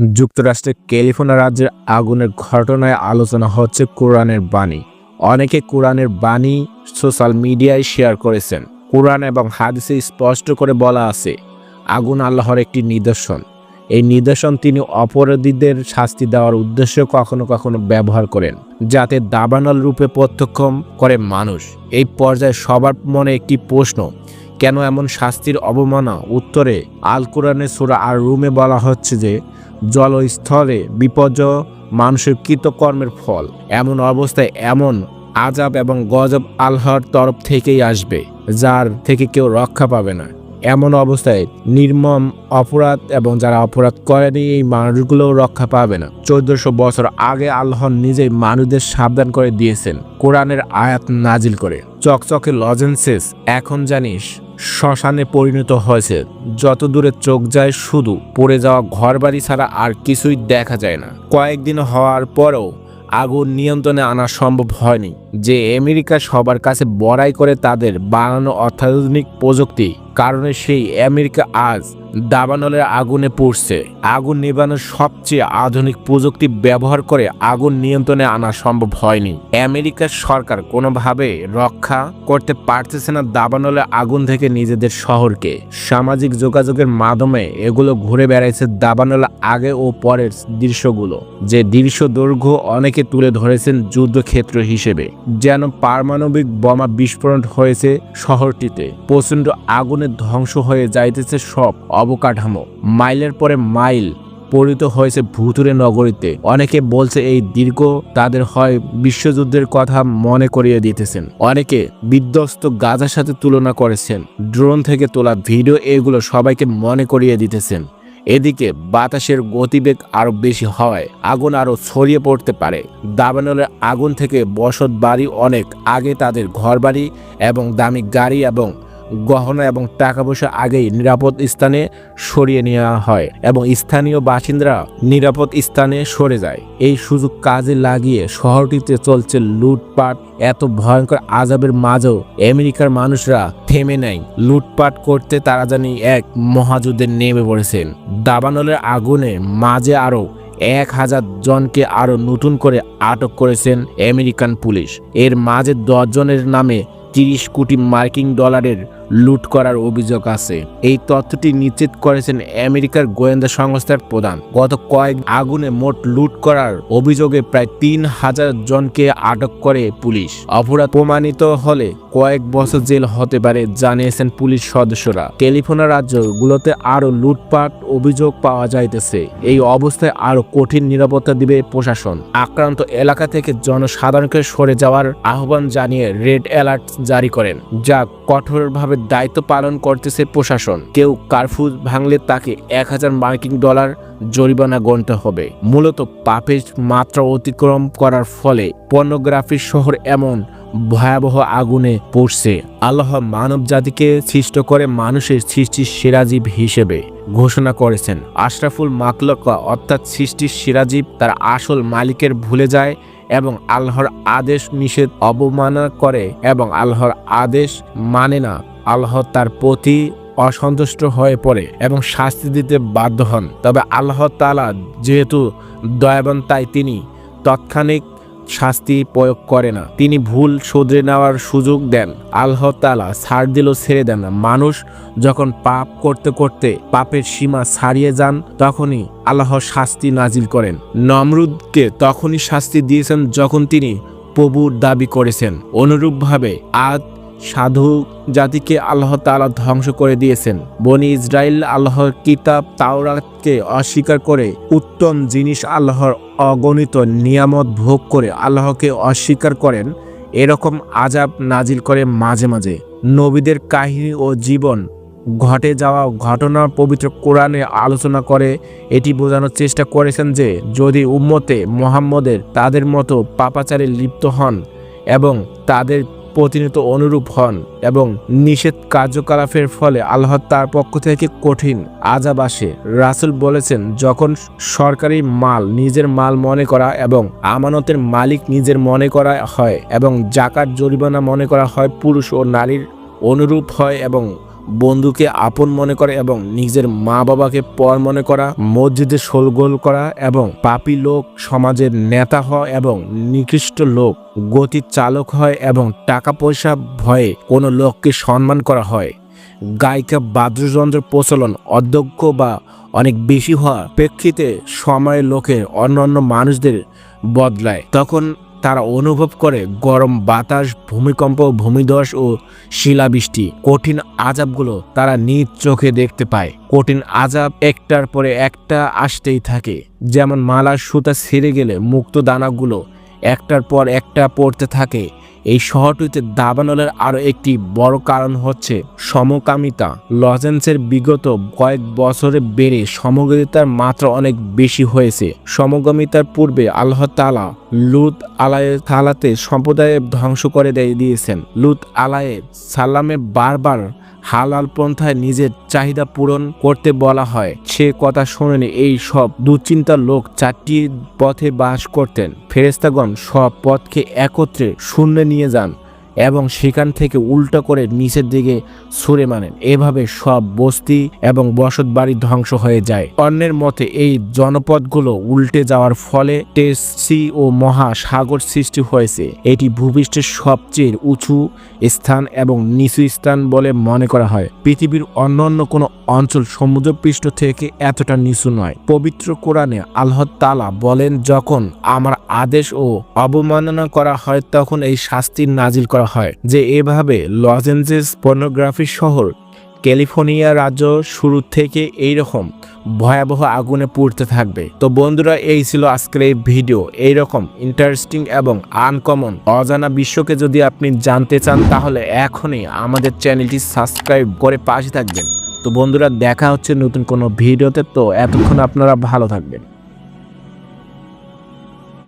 যুক্তরাষ্ট্রের ক্যালিফোর্নিয়া রাজ্যের আগুনের ঘটনায় আলোচনা হচ্ছে কোরআনের বাণী। অনেকে কোরআনের বাণী সোশ্যাল মিডিয়ায় শেয়ার করেছেন। কোরআন এবং হাদিসে স্পষ্ট করে বলা আছে, আগুন আল্লাহর একটি নিদর্শন। এই নিদর্শন তিনি অপরাধীদের শাস্তি দেওয়ার উদ্দেশ্যে কখনো কখনো ব্যবহার করেন, যাতে দাবানল রূপে প্রত্যক্ষ করে মানুষ। এই পর্যায়ে সবার মনে একটি প্রশ্ন, কেন এমন শাস্তির অবমাননা? উত্তরে আল কোরআনের সুরা আর রুমে বলা হচ্ছে যে জলস্থলে বিপর্যয় মানুষের কৃতকর্মের ফল। এমন অবস্থায় এমন আজাব এবং গজব আল্লাহর তরফ থেকেই আসবে, যার থেকে কেউ রক্ষা পাবে না। এমন অবস্থায় নির্মম অপরাধ এবং যারা অপরাধ করেনি, এই মানুষগুলোও রক্ষা পাবে না। চোদ্দশো বছর আগে আল্লাহ নিজেই মানুষদের সাবধান করে দিয়েছেন, কোরআনের আয়াত নাজিল করে। চকচকে লজেন্সেস, এখন জানিস শ্মশানে পরিণত হয়েছে। যত দূরে চোখ যায় শুধু পড়ে যাওয়া ঘরবাড়ি ছাড়া আর কিছুই দেখা যায় না। কয়েকদিন হওয়ার পরেও আগুন নিয়ন্ত্রণে আনা সম্ভব হয়নি, যে আমেরিকা সবার কাছে বড়াই করে তাদের বানানো অত্যাধুনিক প্রযুক্তি। কারণে সেই আমেরিকা আজ দাবানলের আগুনে পড়ছে। আগুন নেবানোর সবচেয়ে আধুনিক প্রযুক্তি ব্যবহার করে আগুন নিয়ন্ত্রণে আনা সম্ভব হয়নি। আমেরিকার সরকার কোনোভাবে রক্ষা করতে পারতেছে না দাবানলে আগুন থেকে নিজেদের শহরকে। সামাজিক যোগাযোগের মাধ্যমে এগুলো ঘুরে বেড়াইছে দাবানলে আগে ও পরের দৃশ্যগুলো, যে দৃশ্য দৈর্ঘ্য অনেকে তুলে ধরেছেন যুদ্ধক্ষেত্র হিসেবে। যেন পারমাণবিক বোমা বিস্ফোরণ হয়েছে শহরটিতে। প্রচণ্ড আগুনে ধ্বংস হয়ে যাইতেছে সব অবকাঠামো। মাইলের পরে মাইল পরিণত হয়েছে ভুতুরে নগরীতে। অনেকে বলছে এই দীর্ঘ তাদের হয় বিশ্বযুদ্ধের কথা মনে করিয়ে দিতেছেন। অনেকে বিধ্বস্ত গাজার সাথে তুলনা করেছেন। ড্রোন থেকে তোলা ভিডিও এগুলো সবাইকে মনে করিয়ে দিতেছেন। এদিকে বাতাসের গতিবেগ আরও বেশি হওয়ায় আগুন আরও ছড়িয়ে পড়তে পারে। দাবানলের আগুন থেকে বসত বাড়ি অনেক আগে তাদের ঘরবাড়ি এবং দামি গাড়ি এবং গহনা এবং টাকা পয়সা আগেই নিরাপদ স্থানে সরিয়ে নেওয়া হয় এবং স্থানীয় বাসিন্দারা নিরাপদ স্থানে সরে যায়। এই সুযোগ কাজে লাগিয়ে শহরটিতে চলছে লুটপাট। এত ভয়ঙ্কর আজাবের মাঝেও আমেরিকার মানুষরা থেমে নেয় লুটপাট করতে তারা জানি এক মহাযুদ্ধে নেমে পড়েছেন। দাবানলের আগুনে মাঝে আরও এক হাজার জনকে আরও নতুন করে আটক করেছেন আমেরিকান পুলিশ। এর মাঝে দশজনের নামে তিরিশ কোটি মার্কিন ডলারের লুট করার অভিযোগ আছে। এই তথ্যটি নিশ্চিত করেছেন আমেরিকার গোয়েন্দা সংস্থার প্রধান। গত কয়েক আগুনে মোট লুট করার অভিযোগে প্রায় তিন হাজার জনকে আটক করে পুলিশ। অপরাধ প্রমাণিত হলে কয়েক বছর জেল হতে পারে জানিয়েছেন পুলিশ সদস্যরা। ক্যালিফোর্নিয়া রাজ্যগুলোতে আরও লুটপাট অভিযোগ পাওয়া যাইতেছে। এই অবস্থায় আরও কঠিন নিরাপত্তা দিবে প্রশাসন। আক্রান্ত এলাকা থেকে জনসাধারণকে সরে যাওয়ার আহ্বান জানিয়ে রেড অ্যালার্ট জারি করেন। যা কঠোরভাবে দায়িত্ব পালন করতেছে প্রশাসন। কেউ কারফিউ ভাঙলে তাকে এক হাজার মার্কিন ডলার জরিমানা গণতে হবে। মূলত পাপের মাত্রা অতিক্রম করার ফলে পর্নোগ্রাফির শহর এমন ভয়াবহ আগুনে পড়ছে। আল্লাহ মানব জাতিকে সৃষ্ট করে মানুষের সৃষ্টির সেরাজীব হিসেবে ঘোষণা করেছেন। আশরাফুল মাকলকা অর্থাৎ সৃষ্টির সেরাজীব তার আসল মালিকের ভুলে যায় এবং আল্লাহর আদেশ নিষেধ অবমাননা করে এবং আল্লাহর আদেশ মানে না। আল্লাহ তার প্রতি অসন্তুষ্ট হয়ে পড়ে এবং শাস্তি দিতে বাধ্য হন। তবে আল্লাহ তালা যেহেতু দয়াবান তাই তিনি তৎক্ষণিক শাস্তি প্রয়োগ করে না। তিনি ভুল শোধরে নেওয়ার সুযোগ দেন। আল্লাহ তালা ছাড় দিলেও ছেড়ে দেন না। মানুষ যখন পাপ করতে করতে পাপের সীমা ছাড়িয়ে যান, তখনই আল্লাহ শাস্তি নাজিল করেন। নমরুদকে তখনই শাস্তি দিয়েছেন যখন তিনি প্রভুর দাবি করেছেন। অনুরূপভাবে আদ সাধু জাতিকে আল্লাহ তালা ধ্বংস করে দিয়েছেন। বনি ইসরায়েল আল্লাহর কিতাব তাওরাতকে অস্বীকার করে উত্তম জিনিস আল্লাহর অগণিত নিয়ামত ভোগ করে আল্লাহকে অস্বীকার করেন, এরকম আজাব নাজিল করে মাঝে মাঝে। নবীদের কাহিনী ও জীবন, ঘটে যাওয়া ঘটনা পবিত্র কোরআনে আলোচনা করে, এটি বোঝানোর চেষ্টা করেছেন যে, যদি উম্মতে মোহাম্মদের তাদের মতো পাপাচারে লিপ্ত হন এবং তাদের প্রতিনিয়ত অনুরূপ হন এবং নিষেধ কার্যকলাপের ফলে আল্লাহ তার পক্ষ থেকে কঠিন আজাব আসে। রাসুল বলেছেন, যখন সরকারি মাল নিজের মাল মনে করা এবং আমানতের মালিক নিজের মনে করা হয় এবং জাকাত জরিমানা মনে করা হয়, পুরুষ ও নারীর অনুরূপ হয় এবং বন্ধুকে আপন মনে করে এবং নিজের মা বাবাকে পর মনে করা, মসজিদে শোলগোল করা এবং পাপী লোক, সমাজের নেতা হয় এবং নিকৃষ্ট লোক, গতির চালক হয় এবং টাকা পয়সা ভয়ে কোনো লোককে সম্মান করা হয়। গায়িকা বাদ্যযন্ত্রের প্রচলন অধ্যক্ষ বা অনেক বেশি হওয়ার প্রেক্ষিতে সময়ের লোকের অন্যান্য মানুষদের বদলায়। তখন তারা অনুভব করে গরম বাতাস, ভূমিকম্প, ভূমিধস ও শিলাবৃষ্টি। কঠিন আজাবগুলো তারা নিজ চোখে দেখতে পায়। কঠিন আজাব একটার পরে একটা আসতেই থাকে। যেমন মালার সুতা ছিঁড়ে গেলে মুক্ত দানাগুলো একটার পর একটা পড়তে থাকে। এই শহরটিতে দাবানলের আরও একটি বড় কারণ হচ্ছে সমকামিতা। লজেন্সের বিগত কয়েক বছরে বেড়ে সমকামিতার মাত্রা অনেক বেশি হয়েছে। সমকামিতার পূর্বে আল্লাহ তালা লুত আলায়ে থালাতে সম্প্রদায়ে ধ্বংস করে দিয়ে দিয়েছেন। লুত আলায়ে সাল্লামে বারবার হালাল পন্থায় নিজের চাহিদা পূরণ করতে বলা হয়। সে কথা শোনেনি এই সব দুশ্চিন্তার লোক চারটি পথে বাস করতেন। ফেরেস্তাগণ সব পথকে একত্রে শূন্য নিয়ে যান। এবং সেখান থেকে উল্টো করে নিচের দিকে ছুঁড়ে মানেন এভাবে সব বস্তি এবং বসত বাড়ি ধ্বংস হয়ে যায়। অন্যের মতে, এই জনপদগুলো উল্টে যাওয়ার ফলে টেসি ও মহা সাগর সৃষ্টি হয়েছে। এটি ভূপৃষ্ঠের সবচেয়ে উঁচু স্থান এবং নিচু স্থান বলে মনে করা হয়। পৃথিবীর অন্যান্য কোনো অঞ্চল সমুদ্রপৃষ্ঠ থেকে এতটা নিচু নয়। পবিত্র কোরআনে আল্লাহ তালা বলেন, যখন আমার আদেশ ও অবমাননা করা হয়, তখন এই শাস্তি নাজিল করা হয়, যে এভাবে লস এঞ্জেলস পর্নোগ্রাফি শহর ক্যালিফোর্নিয়া রাজ্য শুরু থেকে এই রকম ভয়াবহ আগুনে পুড়তে থাকবে। তো বন্ধুরা, এই ছিল আজকের এই ভিডিও। এই রকম ইন্টারেস্টিং এবং আনকমন অজানা বিশ্বকে যদি আপনি জানতে চান, তাহলে এখনই আমাদের চ্যানেলটি সাবস্ক্রাইব করে পাশে থাকবেন। তো বন্ধুরা, দেখা হচ্ছে নতুন কোনো ভিডিওতে। তো এতক্ষণ আপনারা ভালো থাকবেন।